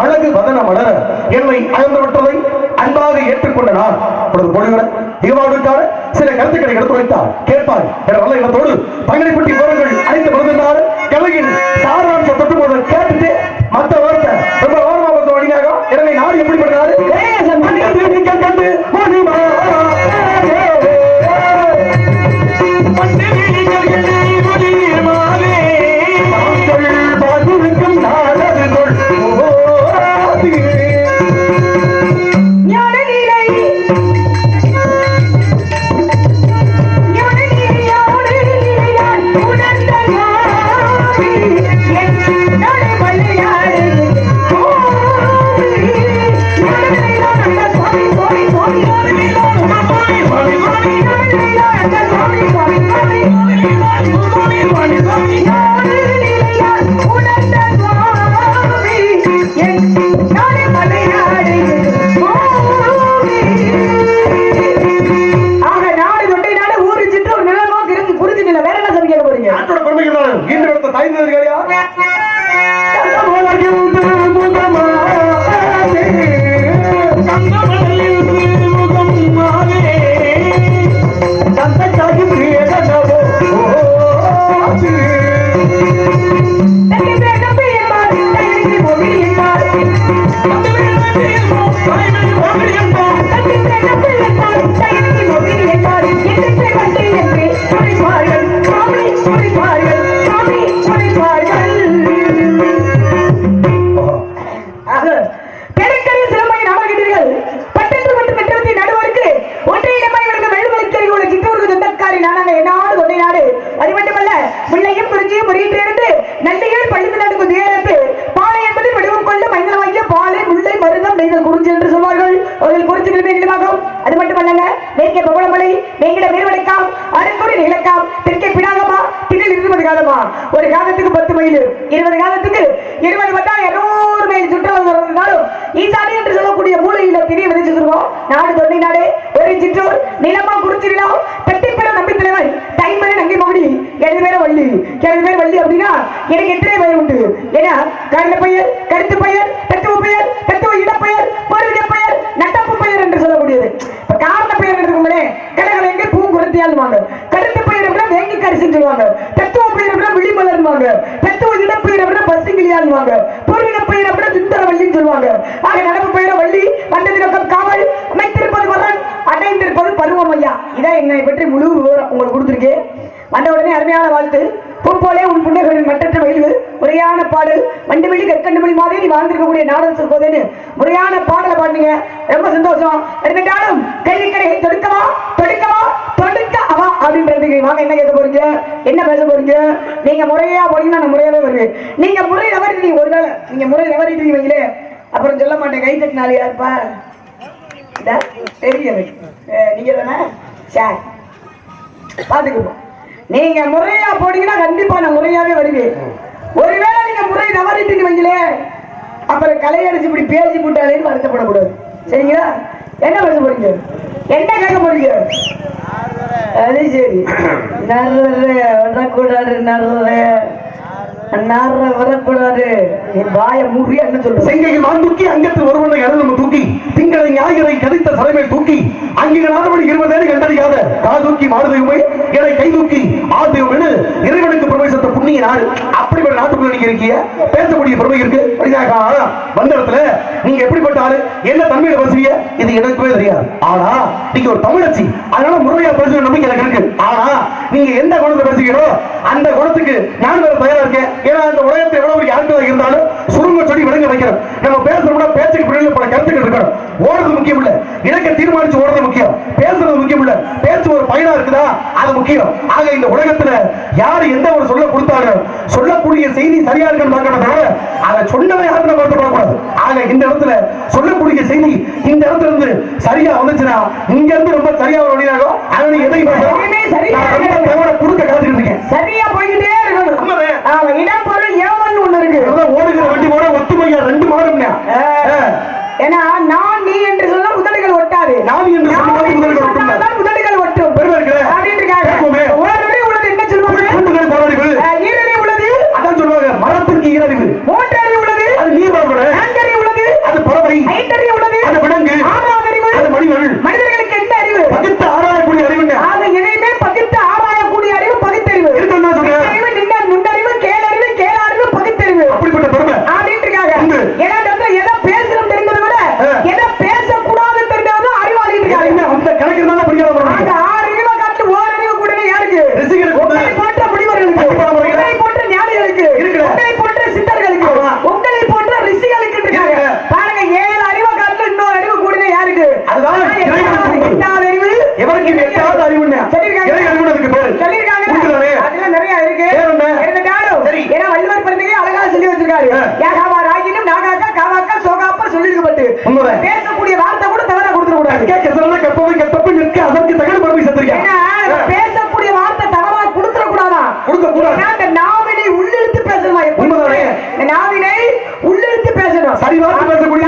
அழகு வதன மலர் என்னை அழந்தவற்றதை அன்பாக ஏற்றுக்கொண்ட நான் அவரது மொழியுடன் ஈவாடுக்கான சில கருத்துக்களை எடுத்துரைத்தார். கேட்பார். என்ற வல்ல இனத்தோடு பங்கனைப்பட்டி விவரங்கள் அழைத்து வருகின்றார் கலையின் Yeah. தெற்கே மேற்கே பவளமலை மேங்கிட மேல்வடைக்காம் அருங்குடி நிலக்காம் தெற்கே பிடாகமா திண்ணில் இருபது காலமா. ஒரு காலத்துக்கு பத்து மைல் இருபது காலத்துக்கு இருபது வந்தா இருநூறு மைல் சுற்றுலா இருந்தாலும் ஈசானி என்று சொல்லக்கூடிய மூலையில திரிய விதைச்சிருக்கோம் நாடு தொண்டை நாடு ஒரு சிற்றூர் நிலமா குறிச்சி நிலம் தட்டிப்பெற நம்பி தலைவன் தைமனை நங்கி மகுடி எழுது பேர வள்ளி எழுது பேர் வள்ளி அப்படின்னா எனக்கு எத்தனை பெயர் உண்டு? ஏன்னா கருந்த பெயர் கருத்து பெயர் தத்துவ பெயர் தத்துவ இடப்பெயர் பொருள் என்று சொல்லக்கூடியது. இப்ப காரண பெயர் இருக்கும்போதே கடற்கரை எங்க பூங்குரத்தியாலுவாங்க கருத்து பெயர் அப்படின்னா வேங்கி கரிசின்னு சொல்லுவாங்க. தத்துவ பெயர் அப்படின்னா விழிமலர்வாங்க தத்துவ இடப்பெயர் அப்படின்னா பசுங்கிலியாலுவாங்க பொருள் பெயர் அப்படின்னா சுந்தரவல்லின்னு சொல்லுவாங்க. ஆக நடப்பு பெயர வள்ளி வந்தது நோக்கம் காவல் அமைத்திருப்பது வரன் அடைந்திருப்பது பருவம் ஐயா இதான் என்னை பற்றி முழு விவரம் உங்களுக்கு கொடுத்துருக்கேன். வந்த உடனே அருமையான வாழ்த்து. பொறுப்போலே உன் புண்ணியர்களின் மற்றற்ற மகிழ்வு. முறையான பாடல் வண்டுவெளி கற்கண்டுமொழி மாதிரி நீ வாழ்ந்திருக்கக்கூடிய நாடகம் சொல்போதேன்னு முறையான பாடலை பாடுனீங்க. ரொம்ப சந்தோஷம். இருந்தாலும் கேள்விக்கடையை தொடுக்கவா? தொடுக்கவா? தொடுக்க அவா அப்படின்றதுக்கு வாங்க என்ன கேட்க போறீங்க? என்ன பேச போறீங்க? நீங்க முறையா போனீங்கன்னா நான் முறையாவே வருவேன். நீங்க முறை ஒரு வேளை நீங்க முறை தவறிட்டீங்க வைங்களே. அப்புறம் சொல்ல மாட்டேன் கை தட்டினாலியா யாருப்பா? தெரிய நீங்க தானே? சார் பாத்துக்குவோம் நீங்க முறையா போனீங்கன்னா கண்டிப்பா நான் முறையாவே வருவேன். ஒருவேளை நீங்க முறை தவறிட்டு வைங்களே அப்புறம் கலையடிச்சு இப்படி பேசி போட்டாலேன்னு வருத்தப்படக்கூடாது. சரிங்களா? என்ன பேச போறீங்க? என்ன கேட்க போறீங்க? அது சரி. நர்ற வரக்கூடாது நர்ற நார வரக்கூடாது. என் வாய மூடி என்ன சொல்றேன் செங்கையில் நான் தூக்கி அங்கத்து ஒருவனை அருளும் தூக்கி திங்களை ஞாயிறை கதித்த தலைமை தூக்கி அங்கிகள் ஆதவடி இருபதேறு கண்டறியாத கா தூக்கி மாறுதெய்வமை என கை தூக்கி ஆதெய்வம் இறைவனுக்கு பிரவேசத்த புண்ணிய நாடு அப்படி ஒரு நாட்டுக்குள்ள நீங்க இருக்கீங்க பேசக்கூடிய பெருமை இருக்கு. அப்படின்னாக்கா, வந்த இடத்துல நீங்க எப்படிப்பட்ட ஆளு? என்ன தன்மையில பேசுவீங்க? இது எனக்குமே தெரியாது. ஆனா நீங்க ஒரு தமிழச்சி. அதனால முறையா பேசுற நம்பிக்கை எனக்கு இருக்கு. ஆனா நீங்க எந்த குணத்தை பேசுகிறோ அந்த குணத்துக்கு நான் வேற தயாரா இருக்கேன். ஏன்னா அந்த உலகத்தை எவ்வளவு யாருக்கு இருந்தாலும் சுருங்க சொல்லி விளங்க வைக்கிறோம் நம்ம பேசுறோம்னா பேச்சுக்கு பின்னாடி பல கருத்துக்கள் இருக்கணும். ஓடுறது முக்கியம் இல்ல. இலக்கை தீர்மானிச்சு ஓடுறது முக்கியம். பேசுறது முக்கியம் இல்ல. அது முக்கியம். ஆக இந்த உலகத்துல யாரு எந்த ஒரு சொல்ல கொடுத்தாலும் சொல்லக்கூடிய செய்தி சரியா இருக்குன்னு பார்க்கணும் தவிர அதை சொன்னவன் யாருன்னு பார்த்து பார்க்கக்கூடாது ஆக இந்த இடத்துல சொல்லக்கூடிய செய்தி இந்த இடத்துல இருந்து சரியா வந்துச்சுன்னா இங்க இருந்து ரொம்ப சரியா ஒரு வழியாகும். அதனால எதுவுமே சரியா தகவலை கொடுக்க காத்துக்கிட்டு இருக்கேன். சரியா போய்கிட்டே இருக்கணும். இடம் பொருள் ஏவன் ஒண்ணு இருக்கு. ஓடுகிற வண்டி போட ஒத்துமையா ரெண்டு மாதம்னா ஏன்னா நான் நீ என்று சொல்ல உதடுகள் ஒட்டாது. நான் என்று நான் சொன்னால் நாவினை உள்ளிருந்து பேசணும். சரிபார்த்து பேசக்கூடிய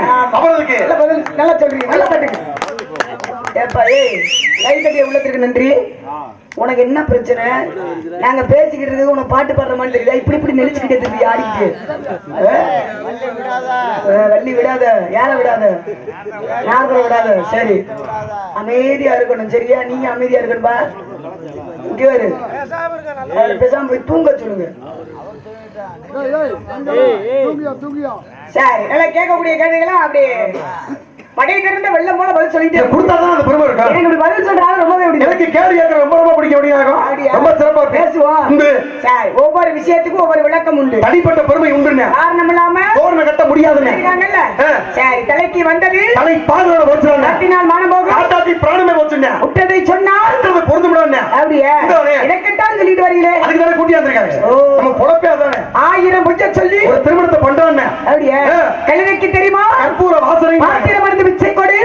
நல்லா சொல்றீங்க நல்லா தட்டுங்க ஏப்பா ஏய் லைட் அடிய உள்ளத்திற்கு நன்றி. உனக்கு என்ன பிரச்சனை? நாங்க பேசிக்கிட்டு இருக்கு உனக்கு பாட்டு பாடுற மாதிரி தெரியுதா? இப்படி இப்படி நெளிச்சுக்கிட்டே தெரியுது ஆடிக்கு வள்ளி விடாத. யார விடாத? யாரும் விடாத? சரி. அமைதியா இருக்கணும் சரியா? நீங்க அமைதியா இருக்கணும்பா இங்க போய் தூங்க சொல்லுங்க. சரி நல்லா கேட்கக்கூடிய கேள்விகளா அப்படியே. மடையை கிடந்த வெள்ளம் போல பதில் சொல்லிட்டு கொடுத்தாதான் அந்த பெருமை இருக்கா? எனக்கு இப்படி பதில் சொல்றாங்க ரொம்பவே பிடிக்கும். கேள்வி கேட்க ரொம்ப ரொம்ப பிடிக்க முடியும் ரொம்ப சிறப்பா பேசுவோம். ஒவ்வொரு விஷயத்துக்கும் ஒவ்வொரு விளக்கம் உண்டு. தனிப்பட்ட பெருமை உண்டு காரணம் இல்லாம ஆபரண கட்ட முடியாதுன்னு சரி தலைக்கு வந்தது. தலை பாதோட போச்சுறாங்க கட்டினால் மானம் போகும் காட்டாத்தி பிராணமே போச்சுங்க விட்டதை சொன்னால் அது பொருந்து முடியாது அப்படியே எனக்கிட்டான் சொல்லிட்டு வரீங்களே? அதுக்கு தானே கூட்டி வந்திருக்காங்க நம்ம பொழப்பே அதானே. ஆயிரம் பொய்ய சொல்லி ஒரு திருமணத்தை பண்றாங்க அப்படியே? கழுதைக்கு தெரியுமா? கற்பூர வாசனை மாத்திரம் மருந்து மிச்சை கொடு.